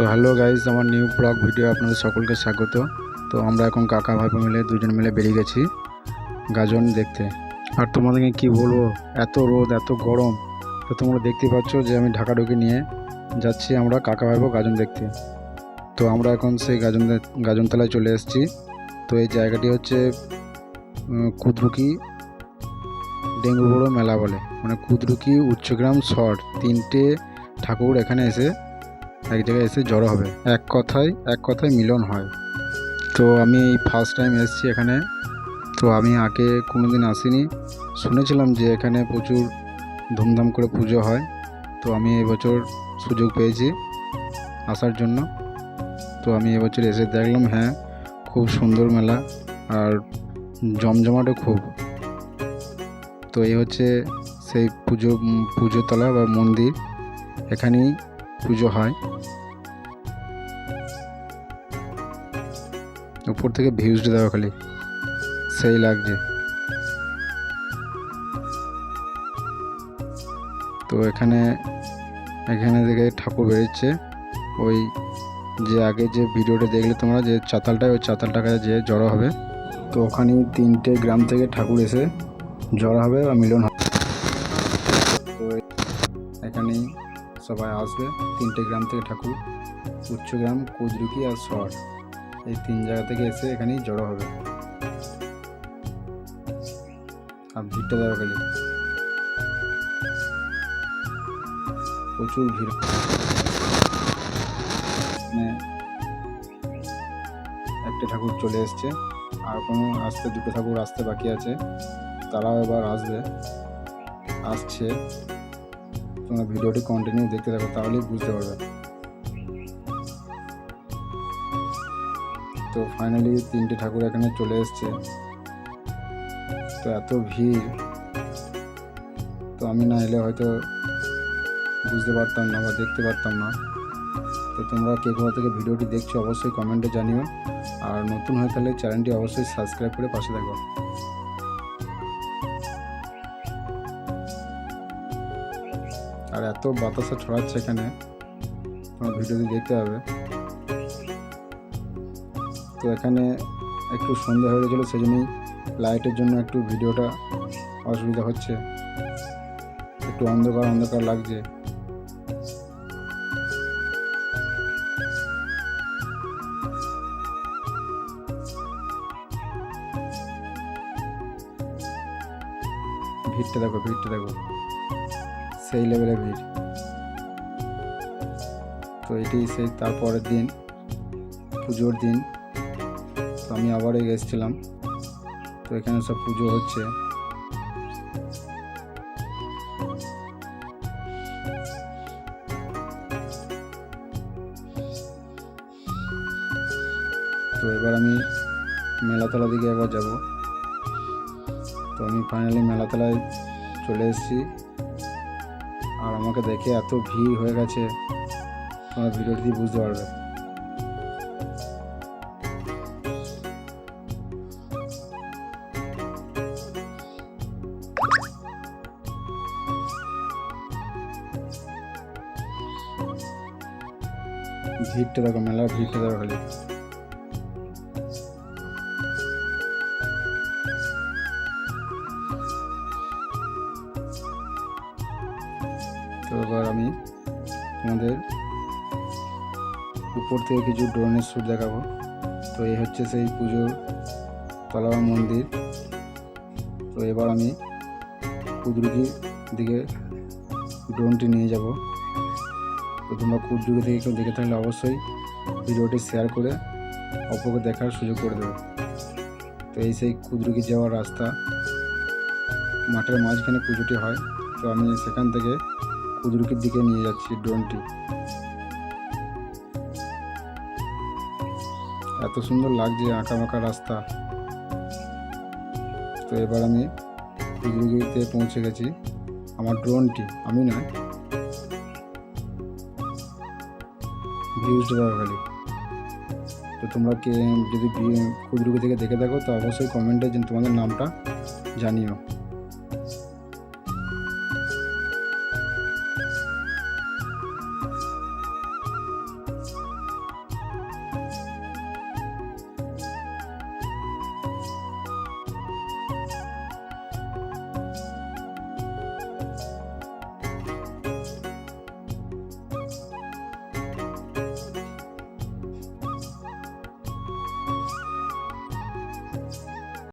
তো hello guys আমার new blog video আপনাদের সকলকে স্বাগত। তো আমরা এখন কাকা ভাইপো মিলে দুজন মিলে বেরিয়ে গেছি গাজন দেখতে। আর তোমাদেরকে কি বলব, এত রোদ, এত গরম। তো তোমরা দেখতে পাচ্ছ যে আমি ঢাকা ঢুকে নিয়ে যাচ্ছি আমরা কাকা ভাইপো গাজন দেখতে। তো আমরা এখন সেই গাজন গাজনতলায় চলে এসেছি। তো এই জায়গাটি হচ্ছে কুদরুকি ডেঙ্গু বড়ো মেলা বলে। মানে কুদরুকি উচ্চগ্রাম শট তিনটে ঠাকুর এখানে এসে এক জায়গায় এসে জড়ো হবে। এক কথায় এক কথায় মিলন হয়। তো আমি এই ফার্স্ট টাইম এসেছি এখানে। তো আমি আগে কোনো দিন আসিনি। শুনেছিলাম যে এখানে প্রচুর ধুমধাম করে পুজো হয়। তো আমি এবছর সুযোগ পেয়েছি আসার জন্য। তো আমি এবছর এসে দেখলাম হ্যাঁ খুব সুন্দর মেলা আর জমজমাটও খুব। তো এই হচ্ছে সেই পুজো পুজোতলা বা মন্দির। এখানেই পুজো হয়। উপর থেকে ভিউজটা দেওয়া খালি। সেই লাগছে। তো এখানে এখানে থেকে ঠাকুর বেরোচ্ছে। ওই যে আগে যে ভিডিওটা দেখলে তোমরা, যে চাতালটায়, ওই চাতালটা কাছে যে জড়ো হবে। তো ওখানেই তিনটে গ্রাম থেকে ঠাকুর এসে জড়ো হবে বা মিলন হবে। তো এখানেই সবাই আসবে তিনটে গ্রাম থেকে ঠাকুর উচ্চগ্রাম কুজরুকি আর শহর। এই তিন জায়গা থেকে এসে এখানেই জড়ো হবে। আর ভিড়টা দেওয়া খালি প্রচুর ভিড়। মানে একটা ঠাকুর চলে এসছে, আর কোনো আসতে দুটো ঠাকুর আসতে বাকি আছে, তারাও এবার আসবে। আসছে। তোমরা ভিডিওটি কন্টিনিউ দেখতে থাকো, তাহলেই বুঝতে পারবে। তো ফাইনালি তিনটে ঠাকুর এখানে চলে এসছে। তো এত ভিড়, তো আমি না এলে হয়তো বুঝতে পারতাম না বা দেখতে পারতাম না। তো তোমরা কে কোথা থেকে ভিডিওটি দেখছ অবশ্যই কমেন্টে জানিও। আর নতুন হয়ে থাকলে চ্যানেলটি অবশ্যই সাবস্ক্রাইব করে পাশে থাকো। আর এত বাতাসে ছড়াচ্ছে এখানে, তোমার ভিডিওটি দেখতে হবে। তো এখানে একটু সন্ধ্যা হয়ে গেছিল সেই জন্যই লাইটের জন্য একটু ভিডিওটা অসুবিধা হচ্ছে। একটু অন্ধকার অন্ধকার লাগছে। ভিড়টা দেখো ভিড়টা দেখো। সেই লেভেলে ভিড়। তো এটি সেই তারপরের দিন, পুজোর দিন। তো আমি আবার এসেছিলাম। তো এখানে সব পুজো হচ্ছে। তো এবার আমি মেলাতলা দিকে একবার যাব। তো আমি ফাইনালি মেলাতলায় চলে এসেছি। আর আমাকে দেখে এত ভিড় হয়ে গেছে তোমরা ভিডিওটি বুঝতে পারবে। ভিড়টা দেখো, মেলার ভিড়টা দেখো খালি। তো এবার আমি তোমাদের উপর থেকে কিছু ড্রোনের শ্যুট দেখাবো। তো এই হচ্ছে সেই পুজোর তলাবা মন্দির। তো এবার আমি কুদরুকির দিকে ড্রোনটি নিয়ে যাব। তো তোমরা কুদরুকি থেকে কেউ দেখে থাকলে অবশ্যই ভিডিওটি শেয়ার করে অপরকে দেখার সুযোগ করে দেবে। তো এই সেই কুদরুকি যাওয়ার রাস্তা। মাঠের মাঝখানে পুজোটি হয়। তো আমি সেখান থেকে কুদরুকির দিকে নিয়ে যাচ্ছি ড্রোনটি এত সুন্দর লাগছে আঁকা বাঁকা রাস্তা। তো এবার আমি কুদরুকিতে পৌঁছে গেছি আমার ড্রোনটি আমি না ভিউজটা দেওয়া খালি। তো তোমরা কে যদি কুদরুকি থেকে দেখে থাকো, তো অবশ্যই কমেন্টে তোমাদের নামটা জানিও।